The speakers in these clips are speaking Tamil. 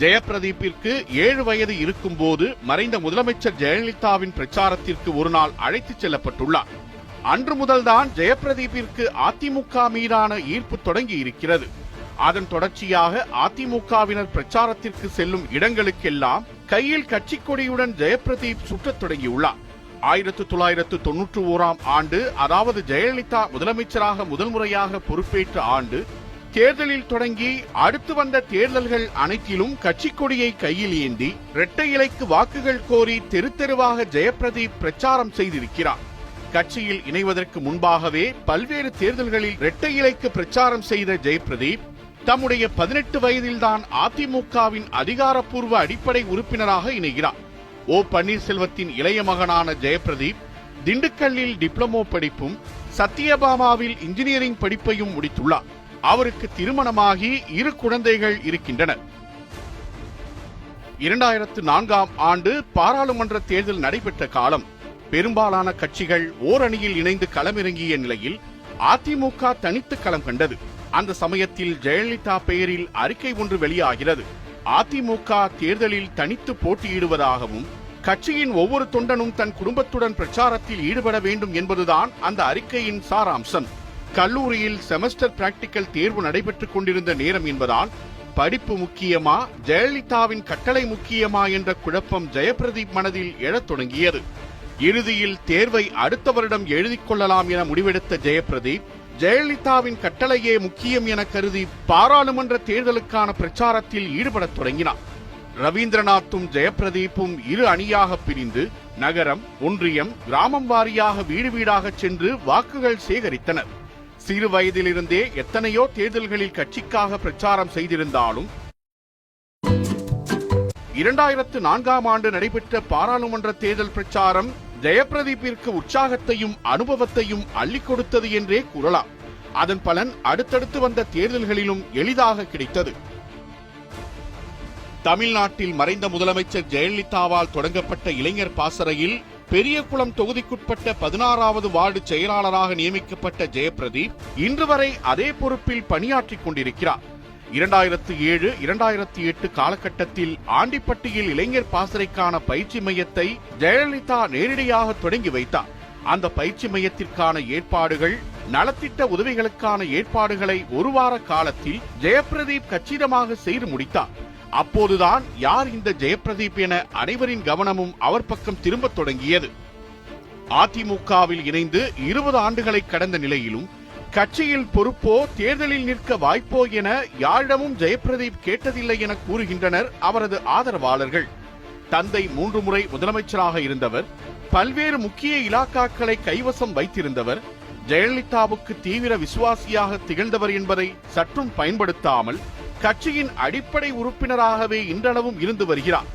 ஜெயப்பிரதீப்பிற்கு ஏழு வயது இருக்கும்போது மறைந்த முதலமைச்சர் ஜெயலலிதாவின் பிரச்சாரத்திற்கு ஒரு நாள் அழைத்துச் செல்லப்பட்டுள்ளார். அன்று முதல்தான் ஜெயப்பிரதீப்பிற்கு அதிமுக மீதான ஈர்ப்பு தொடங்கி இருக்கிறது அதன் தொடர்ச்சியாக அதிமுகவினர் பிரச்சாரத்திற்கு செல்லும் இடங்களுக்கெல்லாம் கையில் கட்சி கொடியுடன் ஜெயப்பிரதீப் சுற்றத் தொடங்கியுள்ளார். ஆயிரத்து தொள்ளாயிரத்து தொன்னூற்று ஓராம் ஆண்டு அதாவது ஜெயலலிதா முதலமைச்சராக முதல் முறையாக பொறுப்பேற்ற ஆண்டு தேர்தலில் தொடங்கி அடுத்து வந்த தேர்தல்கள் அனைத்திலும் கட்சி கொடியை கையில் ஏந்தி இரட்டை இலைக்கு வாக்குகள் கோரி தெரு தெருவாக ஜெயப்பிரதீப் பிரச்சாரம் செய்திருக்கிறார். கட்சியில் இணைவதற்கு முன்பாகவே பல்வேறு தேர்தல்களில் இரட்டை இலைக்கு பிரச்சாரம் செய்த ஜெயப்பிரதீப் தம்முடைய பதினெட்டு வயதில்தான் அதிமுகவின் அதிகாரப்பூர்வ அடிப்படை உறுப்பினராக இணைகிறார். ஓ பன்னீர்செல்வத்தின் இளைய மகனான ஜெயப்பிரதீப் திண்டுக்கல்லில் டிப்ளமோ படிப்பும் சத்யபாமாவில் இன்ஜினியரிங் படிப்பையும் முடித்துள்ளார். அவருக்கு திருமணமாகி இரு குழந்தைகள் இருக்கின்றனர் இரண்டாயிரத்து நான்காம் ஆண்டு பாராளுமன்ற தேர்தல் நடைபெற்ற காலம் பெரும்பாலான கட்சிகள் ஓரணியில் இணைந்து களமிறங்கிய நிலையில் அதிமுக தனித்து களம் கண்டது. அந்த சமயத்தில் ஜெயலலிதா பெயரில் அறிக்கை ஒன்று வெளியாகிறது. அதிமுக தேர்தலில் தனித்து போட்டியிடுவதாகவும் கட்சியின் ஒவ்வொரு தொண்டனும் தன் குடும்பத்துடன் பிரச்சாரத்தில் ஈடுபட வேண்டும் என்பதுதான் அந்த அறிக்கையின் சாராம்சம். கல்லூரியில் செமஸ்டர் பிராக்டிக்கல் தேர்வு நடைபெற்றுக் கொண்டிருந்த நேரம் என்பதால் படிப்பு முக்கியமா ஜெயலலிதாவின் கட்டளை முக்கியமா என்ற குழப்பம் ஜெயபிரதீப் மனதில் எழத் தொடங்கியது. இறுதியில் தேர்வை அடுத்த வருடம் எழுதிக் கொள்ளலாம் என முடிவெடுத்த ஜெயபிரதீப் ஜெயலலிதாவின் கட்டளையே முக்கியம் என கருதி பாராளுமன்ற தேர்தலுக்கான பிரச்சாரத்தில் ஈடுபடத் தொடங்கினார். ரவீந்திரநாத்தும் ஜெயபிரதீப்பும் இரு அணியாக பிரிந்து நகரம் ஒன்றியம் கிராமம் வாரியாக வீடு வீடாக சென்று வாக்குகள் சேகரித்தனர். சிறு வயதிலிருந்தே எத்தனையோ தேர்தல்களில் கட்சிக்காக பிரச்சாரம் செய்திருந்தாலும் இரண்டாயிரத்து நான்காம் ஆண்டு நடைபெற்ற பாராளுமன்ற தேர்தல் பிரச்சாரம் ஜெயப்பிரதீப்பிற்கு உற்சாகத்தையும் அனுபவத்தையும் அள்ளிக் கொடுத்தது என்றே கூறலாம். அதன் பலன் அடுத்தடுத்து வந்த தேர்தல்களிலும் எளிதாக கிடைத்தது. தமிழ்நாட்டில் மறைந்த முதலமைச்சர் ஜெயலலிதாவால் தொடங்கப்பட்ட இளைஞர் பாசறையில் பெரியகுளம் தொகுதிக்குட்பட்ட பதினாறாவது வார்டு செயலாளராக நியமிக்கப்பட்ட ஜெயபிரதீப் இன்று வரை அதே பொறுப்பில் பணியாற்றிக் கொண்டிருக்கிறார். இரண்டாயிரத்து ஏழு இரண்டாயிரத்தி எட்டு காலகட்டத்தில் ஆண்டிப்பட்டியில் இளைஞர் பாசறைக்கான பயிற்சி மையத்தை ஜெயலலிதா நேரடியாக தொடங்கி வைத்தார். அந்த பயிற்சி மையத்திற்கான ஏற்பாடுகள் நலத்திட்ட உதவிகளுக்கான ஏற்பாடுகளை ஒரு வார காலத்தில் ஜெயபிரதீப் கச்சிதமாக செய்து முடித்தார். அப்போதுதான் யார் இந்த ஜெயப்பிரதீப் என அனைவரின் கவனமும் அவர் பக்கம் திரும்பத் தொடங்கியது. அதிமுகவில் இணைந்து இருபது ஆண்டுகளை கடந்த நிலையிலும் கட்சியில் பொறுப்போ தேர்தலில் நிற்க வாய்ப்போ என யாரிடமும் ஜெயப்பிரதீப் கேட்டதில்லை என கூறுகின்றனர் அவரது ஆதரவாளர்கள். தந்தை மூன்று முறை முதலமைச்சராக இருந்தவர் பல்வேறு முக்கிய இலாக்காக்களை கைவசம் வைத்திருந்தவர் ஜெயலலிதாவுக்கு தீவிர விசுவாசியாக திகழ்ந்தவர் என்பதை சற்றும் பயன்படுத்தாமல் கட்சியின் அடிப்படை உறுப்பினராகவே இன்றளவும் இருந்து வருகிறார்.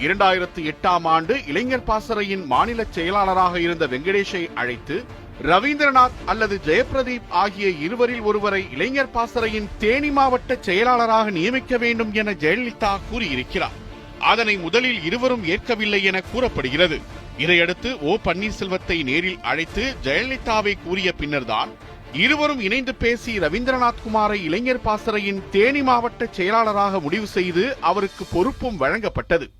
இரண்டாயிரத்தி எட்டாம் ஆண்டு இளைஞர் பாசறையின் மாநில செயலாளராக இருந்த வெங்கடேஷை அழைத்து ரவீந்திரநாத் அல்லது ஜெயபிரதீப் ஆகிய இருவரில் ஒருவரை இளைஞர் பாசறையின் தேனி மாவட்ட செயலாளராக நியமிக்க வேண்டும் என ஜெயலலிதா கூறியிருக்கிறார். அதனை முதலில் இருவரும் ஏற்கவில்லை என கூறப்படுகிறது. இதையடுத்து ஓ பன்னீர்செல்வத்தை நேரில் அழைத்து ஜெயலலிதாவை கூறிய பின்னர்தான் இருவரும் இணைந்து பேசி ரவீந்திரநாத் குமாரை இளைஞர் பாசறையின் தேனி மாவட்ட செயலாளராக முடிவு செய்து அவருக்கு பொறுப்பும் வழங்கப்பட்டது.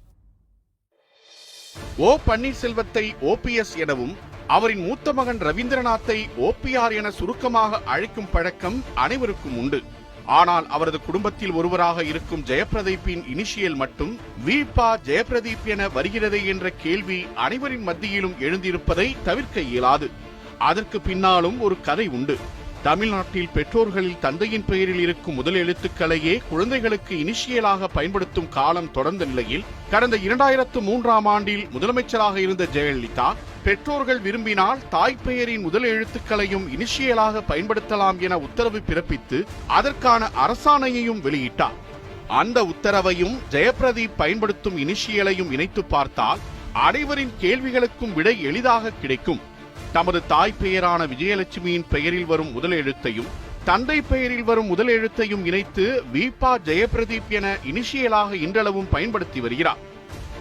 ஓ பன்னீர்செல்வத்தை ஓபிஎஸ் எனவும் அவரின் மூத்த மகன் ரவீந்திரநாத்தை ஓபிஆர் என சுருக்கமாக அழைக்கும் பழக்கம் அனைவருக்கும் உண்டு. ஆனால் அவரது குடும்பத்தில் ஒருவராக இருக்கும் ஜெயபிரதீப்பின் இனிஷியல் மட்டும் வீபா ஜெயபிரதீப் என வருகிறதே என்ற கேள்வி அனைவரின் மத்தியிலும் எழுந்திருப்பதை தவிர்க்க இயலாது. அதற்கு பின்னாலும் ஒரு கதை உண்டு. தமிழ்நாட்டில் பெற்றோர்களில் தந்தையின் பெயரில் இருக்கும் முதல் எழுத்துக்களையே குழந்தைகளுக்கு இனிஷியலாக பயன்படுத்தும் காலம் தொடர்ந்த நிலையில் கடந்த இரண்டாயிரத்து மூன்றாம் ஆண்டில் முதலமைச்சராக இருந்த ஜெயலலிதா பெற்றோர்கள் விரும்பினால் தாய் பெயரின் முதல் எழுத்துக்களையும் இனிஷியலாக பயன்படுத்தலாம் என உத்தரவு பிறப்பித்து அதற்கான அரசாணையையும் வெளியிட்டார். அந்த உத்தரவையும் ஜெயபிரதீப் பயன்படுத்தும் இனிஷியலையும் இணைத்து பார்த்தால் அனைவரின் கேள்விகளுக்கும் விடை எளிதாக கிடைக்கும். தமது தாய் பெயரான விஜயலட்சுமியின் பெயரில் வரும் முதலெழுத்தையும் தந்தை பெயரில் வரும் முதல் எழுத்தையும் இணைத்து வீபா ஜெயபிரதீப் என இனிஷியலாக இன்றளவும் பயன்படுத்தி வருகிறார்.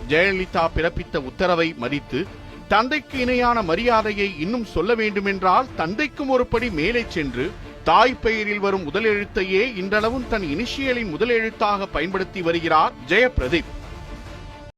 ஜெயலலிதா பிறப்பித்த உத்தரவை மதித்து தந்தைக்கு இணையான மரியாதையை இன்னும் சொல்ல வேண்டுமென்றால் தந்தைக்கும் ஒருபடி மேலே சென்று தாய் பெயரில் வரும் முதல் எழுத்தையே இன்றளவும் தன் இனிஷியலின் முதல் எழுத்தாக பயன்படுத்தி வருகிறார் ஜெயபிரதீப்.